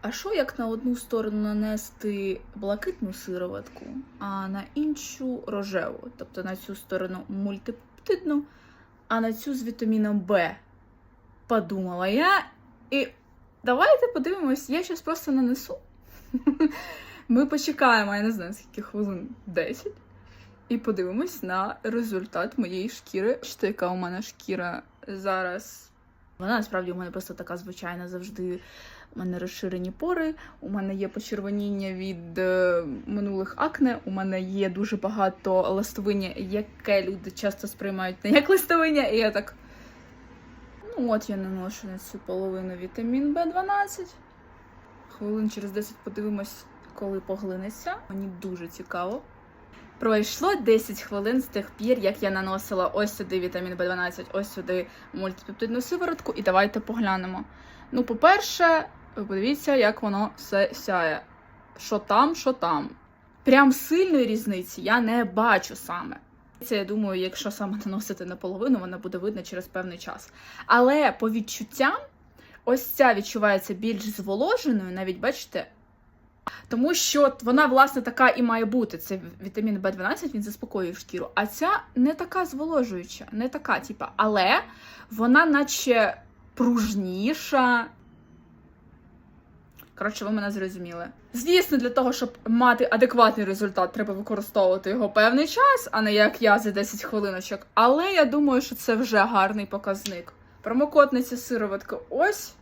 А що як на одну сторону нанести блакитну сироватку, а на іншу рожеву? Тобто на цю сторону мультипептидну, а на цю з вітаміном Б. Подумала я. І давайте подивимось, я зараз просто нанесу. Ми почекаємо, я не знаю, скільки хвилин 10. І подивимось на результат моєї шкіри. Бачите, яка у мене шкіра зараз. Вона насправді у мене просто така звичайна завжди. У мене розширені пори, у мене є почервоніння від е, минулих акне, у мене є дуже багато ластовиння, яке люди часто сприймають не як ластовиння, і я так. Ну, от я наношу на цю половину вітамін В12. Хвилин через 10 подивимось, коли поглинеться. Мені дуже цікаво. Пройшло 10 хвилин з тих пір, як я наносила ось сюди вітамін В12, ось сюди мультипептидну сиворотку, і давайте поглянемо. Ну, по-перше, подивіться, як воно все сяє. Що там, що там. Прям сильної різниці я не бачу саме. Це я думаю, якщо саме наносити наполовину, вона буде видно через певний час. Але по відчуттям, ось ця відчувається більш зволоженою, навіть бачите. Тому що вона, власне, така і має бути. Це вітамін В12, він заспокоює шкіру. А ця не така зволожуюча, не така, типа, але вона наче пружніша. Коротше, ви мене зрозуміли. Звісно, для того, щоб мати адекватний результат, треба використовувати його певний час, а не як я за 10 хвилиночок. Але я думаю, що це вже гарний показник. Промокод на ці сироватки ось.